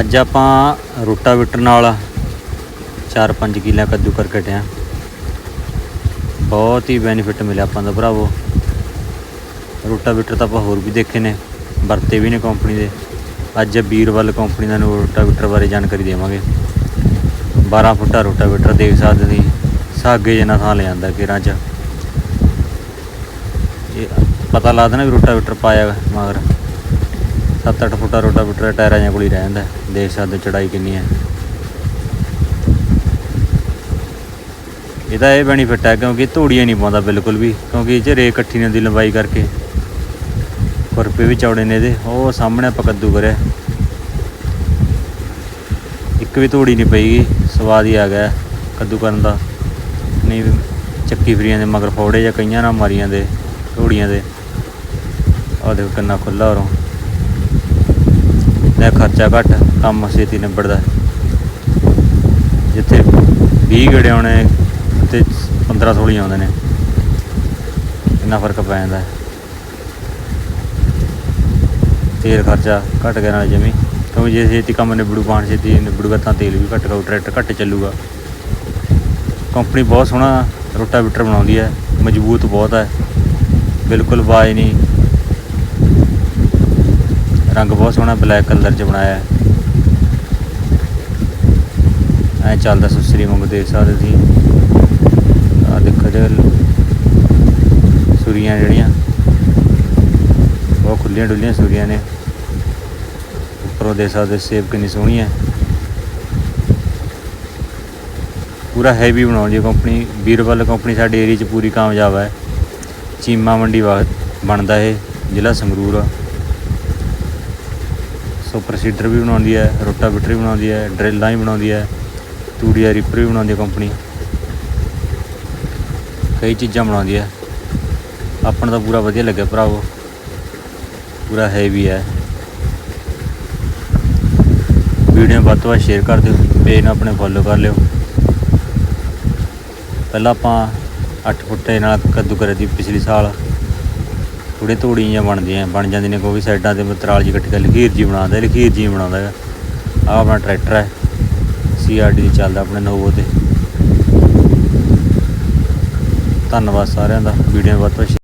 ਅੱਜ ਆਪਾਂ ਰੋਟਾਵੇਟਰ ਨਾਲ 4-5 ਕਿੱਲਾ ਕੱਦੂ ਕਰ ਕਟਿਆ ਬਹੁਤ ਹੀ ਬੈਨੀਫਿਟ ਮਿਲਿਆ ਆਪਾਂ ਦਾ ਭਰਾਵੋ। ਰੋਟਾਵੇਟਰ ਤਾਂ ਆਪਾਂ ਹੋਰ ਵੀ ਦੇਖੇ ਨੇ, ਵਰਤੇ ਵੀ ਨੇ ਕੰਪਨੀ ਦੇ। ਅੱਜ ਬੀਰਵਲ ਕੰਪਨੀ ਦਾ ਨੂੰ ਰੋਟਾਵੇਟਰ ਬਾਰੇ ਜਾਣਕਾਰੀ ਦੇਵਾਂਗੇ। 12 ਫੁੱਟਾ ਰੋਟਾਵੇਟਰ ਦੇਖ ਸਕਦੇ ਸੀ ਸਾਗੇ ਜਿੰਨਾ ਥਾਂ ਲੈ ਜਾਂਦਾ ਕਿਰਾਂ ਚ। ਇਹ ਪਤਾ ਲੱਗਦਾ ਨਾ ਵੀ ਰੋਟਾਵੇਟਰ ਪਾਇਆ ਮਗਰ। 7-8 ਫੁੱਟਾ ਰੋਟਾਵੇਟਰ ਟਾਇਰਾਂ ਜਾਂ ਕੋਲ ਹੀ ਰਹਿੰਦਾ ਦੇਖ ਸਕਦੇ ਚੜਾਈ ਕਿੰਨੀ ਹੈ। ਇਹਦਾ ਇਹ ਬੈਨੀਫਿਟ ਹੈ ਕਿਉਂਕਿ ਧੂੜੀਆਂ ਨਹੀਂ ਪਾਉਂਦਾ ਬਿਲਕੁਲ ਵੀ, ਕਿਉਂਕਿ ਇਹ 'ਚ ਰੇ ਇਕੱਠੀ ਨਹੀਂ ਹੁੰਦੀ ਲੰਬਾਈ ਕਰਕੇ। ਖੁਰਪੇ ਵੀ ਚੌੜੇ ਨੇ ਇਹਦੇ, ਉਹ ਸਾਹਮਣੇ ਆਪਾਂ ਕੱਦੂ ਕਰਿਆ। ਇੱਕ ਵੀ ਧੂੜੀ ਨਹੀਂ ਪਈਗੀ ਸਵਾਦ ਹੀ ਆ ਗਿਆ ਕੱਦੂ ਕਰਨ ਦਾ। ਨਹੀਂ ਚੱਕੀ ਫਰੀਆਂ ਦੇ ਮਗਰ ਫੋੜੇ ਜਾਂ ਕਈਆਂ ਨਾਲ ਮਾਰੀਆਂ ਦੇ, ਧੂੜੀਆਂ ਦੇ। ਆਹ ਦੇਖੋ ਕਿੰਨਾ ਖੁੱਲਾ ਉਰੋਂ। ਲੈ ਖਰਚਾ ਘੱਟ ਕੰਮ ਛੇਤੀ ਨਿਬੜਦਾ। ਜਿੱਥੇ 20 ਗੇੜੇ ਆਉਣੇ ਤੇ 15 16 ਆਉਂਦੇ ਨੇ। ਇੰਨਾ ਫ਼ਰਕ ਪੈ ਜਾਂਦਾ। ਤੇਲ ਖਰਚਾ ਘਟ ਗਿਆ ਨਾਲ ਜਮੀ। ਕਿਉਂਕਿ ਜੇ ਛੇਤੀ ਕੰਮ ਨਿਬੜੂ, ਪਾਣ ਛੇਤੀ ਨਿਬੜੂਗਾ, ਤਾਂ ਤੇਲ ਵੀ ਘੱਟ ਖਾਊ, ਟਰੈਕਟਰ ਘੱਟ ਚੱਲੂਗਾ। ਕੰਪਨੀ ਬਹੁਤ ਸੋਹਣਾ ਰੋਟਾਵੇਟਰ ਬਣਾਉਂਦੀ ਹੈ, ਮਜ਼ਬੂਤ ਬਹੁਤ ਹੈ। ਬਿਲਕੁਲ ਆਵਾਜ਼ ਨਹੀਂ। ਰੰਗ ਬਹੁਤ ਸੋਹਣਾ ਬਲੈਕ ਕਲਰ ਚ ਬਣਾਇਆ ਹੈ। ਐ ਚੱਲਦਾ ਸੁਸਰੀ ਵਾਂਗੂ ਦੇਖ ਸਕਦੇ ਤੁਸੀਂ। ਆ ਦੇਖੋ ਜੇ, ਸੂਰੀਆਂ ਜਿਹੜੀਆਂ, ਬਹੁਤ ਖੁੱਲੀਆਂ ਡੁੱਲੀਆਂ ਸੂਰੀਆਂ ਨੇ। ਉੱਪਰੋਂ ਦੇਖ ਸਕਦੇ ਸੇਬ ਕਿੰਨੀ ਸੋਹਣੀ ਹੈ। ਪੂਰਾ ਹੈਵੀ ਬਣਾਉਂਦੀ ਹੈ ਕੰਪਨੀ ਵੀਰਵਲ ਕੰਪਨੀ ਸਾਡੇ ਏਰੀਆ 'ਚ ਪੂਰੀ ਕਾਮਯਾਬ ਹੈ। ਚੀਮਾ ਮੰਡੀ ਵਾ- ਬਣਦਾ ਇਹ, ਜ਼ਿਲ੍ਹਾ ਸੰਗਰੂਰ। ਸੁਪਰ ਸੀਡਰ ਵੀ ਬਣਾਉਂਦੀ ਹੈ, ਰੋਟਾਵੇਟਰ ਵੀ ਬਣਾਉਂਦੀ ਹੈ, ਡਰਿੱਲਾਂ ਵੀ ਬਣਾਉਂਦੀ ਹੈ, ਤੂੜੀਆ ਰੀਪਰ ਵੀ ਬਣਾਉਂਦੀ ਹੈ ਕੰਪਨੀ। ਕਈ ਚੀਜ਼ਾਂ ਬਣਾਉਂਦੀ ਹੈ। ਆਪਾਂ ਤਾਂ ਪੂਰਾ ਵਧੀਆ ਲੱਗਿਆ ਭਰਾਵੋ। ਪੂਰਾ ਹੈਵੀ ਹੈ। ਵੀਡੀਓ ਵੱਧ ਤੋਂ ਵੱਧ ਸ਼ੇਅਰ ਕਰ ਦਿਓ ਪੇਜ ਨੂੰ ਆਪਣੇ ਫੋਲੋ ਕਰ ਲਿਓ। ਪਹਿਲਾਂ ਆਪਾਂ 8 ਫੁੱਟੇ ਨਾਲ ਕੱਦੂ ਕਰੇ ਦੀ ਪਿਛਲੇ ਸਾਲ ਥੋੜੇ ਧੂੜੀਆਂ ਜਿਹੀਆਂ ਬਣਦੀਆਂ, ਬਣ ਜਾਂਦੀਆਂ ਨੇ ਕੋਈ ਸਾਈਡਾਂ ਤੇ ਮਤਰਾਲ ਜੀ ਇਕੱਠੀ ਕਰ ਲਖੀਰ ਜੀ ਬਣਾਉਂਦਾ ਲਖੀਰ ਜੀ ਬਣਾਉਂਦਾ ਹੈਗਾ। ਆਹ ਆਪਣਾ ਟਰੈਕਟਰ ਹੈ ਸੀਆਰਡੀ ਦੀ ਚੱਲਦਾ ਆਪਣੇ ਨੋਵੋ ਤੇ। ਧੰਨਵਾਦ ਸਾਰਿਆਂ ਦਾ, ਵੀਡੀਓ ਵੱਧ ਤੋਂ